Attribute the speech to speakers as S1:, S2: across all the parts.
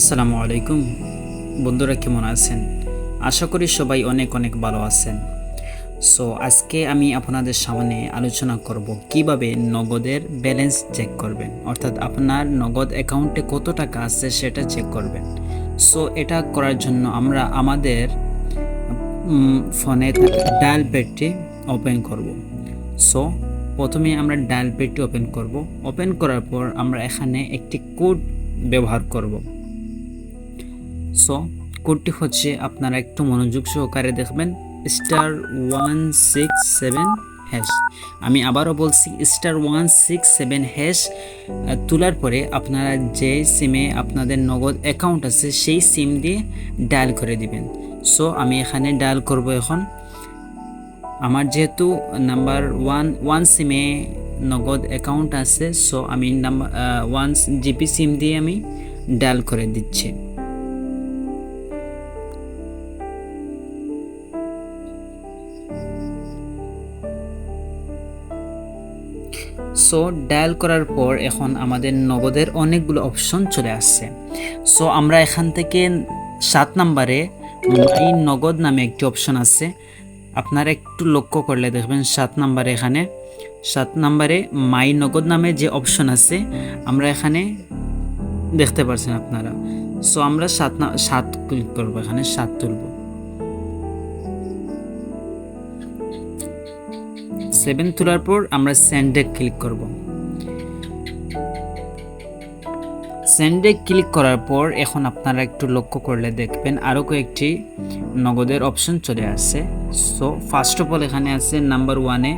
S1: আসসালামু আলাইকুম। বন্ধুরা কেমন আছেন? আশা করি সবাই অনেক অনেক ভালো আছেন। সো আজকে আমি আপনাদের সামনে আলোচনা করব কীভাবে নগদের ব্যালেন্স চেক করবেন। অর্থাৎ আপনার নগদ অ্যাকাউন্টে কত টাকা আছে সেটা চেক করবেন। সো এটা করার জন্য আমরা আমাদের ফোনে ডায়াল প্যাডটি ওপেন করব। সো প্রথমে আমরা ডায়াল প্যাডটি ওপেন করব। ওপেন করার পর আমরা এখানে একটি কোড ব্যবহার করব। সো কোডটি হচ্ছে আপনারা একটু মনোযোগ সহকারে দেখবেন, star one six seven hash. আমি আবারও বলছি, star one six seven hash তোলার পরে আপনারা যে সিমে আপনাদের নগদ অ্যাকাউন্ট আছে, সেই সিম দিয়ে ডায়াল করে দিবেন। সো আমি এখানে ডায়াল করব এখন। আমার যেহেতু নাম্বার ওয়ান ওয়ান সিমে নগদ অ্যাকাউন্ট আছে, সো আমি নাম্বার ওয়ান জিপি সিম দিয়ে আমি ডায়াল করে দিচ্ছি। সো ডায়াল করার পর এখন আমাদের নগদের অনেকগুলো অপশন চলে আসছে। সো আমরা এখান থেকে সাত নাম্বারে মাই নগদ নামে একটি অপশন আছে। আপনারা একটু লক্ষ্য করলে দেখবেন সাত নাম্বারে এখানে, সাত নাম্বারে মাই নগদ নামে যে অপশন আছে, আমরা এখানে দেখতে পাচ্ছেন আপনারা। সো আমরা সাত সাত ক্লিক করব, এখানে সাত তুলব। সেভেন তোলার পর আমরা স্যান্ডে ক্লিক করব। স্যান্ডে ক্লিক করার পর এখন আপনারা একটু লক্ষ্য করলে দেখবেন আরও কয়েকটি নগদের অপশন চলে আসছে। সো ফার্স্ট অফ অল এখানে আছে নাম্বার ওয়ানে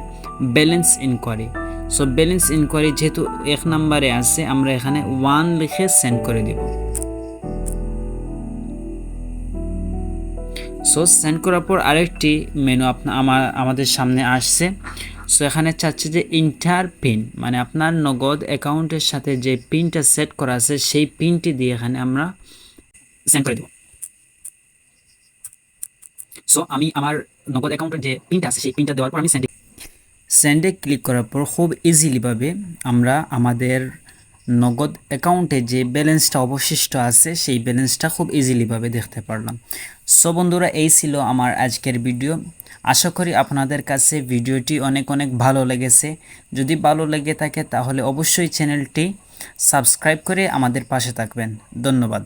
S1: balance enquiry so balance enquiry যেহেতু এক নাম্বারে আছে, আমরা এখানে ওয়ান লিখে সেন্ড করে দিব। সো সেন্ড করার পর আরেকটি মেনু আপনার আমার আমাদের সামনে আসছে। সো এখানে চাচ্ছে যে ইন্টার পিন মানে আপনার নগদ অ্যাকাউন্টের সাথে যে পিনটা সেট করা আছে, সেই পিনটি দিয়ে এখানে আমরা সেন্ড করে দেব। সো আমি আমার নগদ অ্যাকাউন্টের যে পিনটা আছে, সেই পিনটা দেওয়ার পর আমি সেন্ডে সেন্ডে ক্লিক করার পর খুব ইজিলিভাবে আমরা আমাদের নগদ অ্যাকাউন্টে যে ব্যালেন্সটা অবশিষ্ট আছে, সেই ব্যালেন্সটা খুব ইজিলিভাবে দেখতে পারলাম। সো বন্ধুরা, এই ছিল আমার আজকের ভিডিও আশা করি আপনাদের কাছে ভিডিওটি অনেক অনেক ভালো লেগেছে। যদি ভালো লেগে থাকে তাহলে অবশ্যই চ্যানেলটি সাবস্ক্রাইব করে আমাদের পাশে থাকবেন। ধন্যবাদ।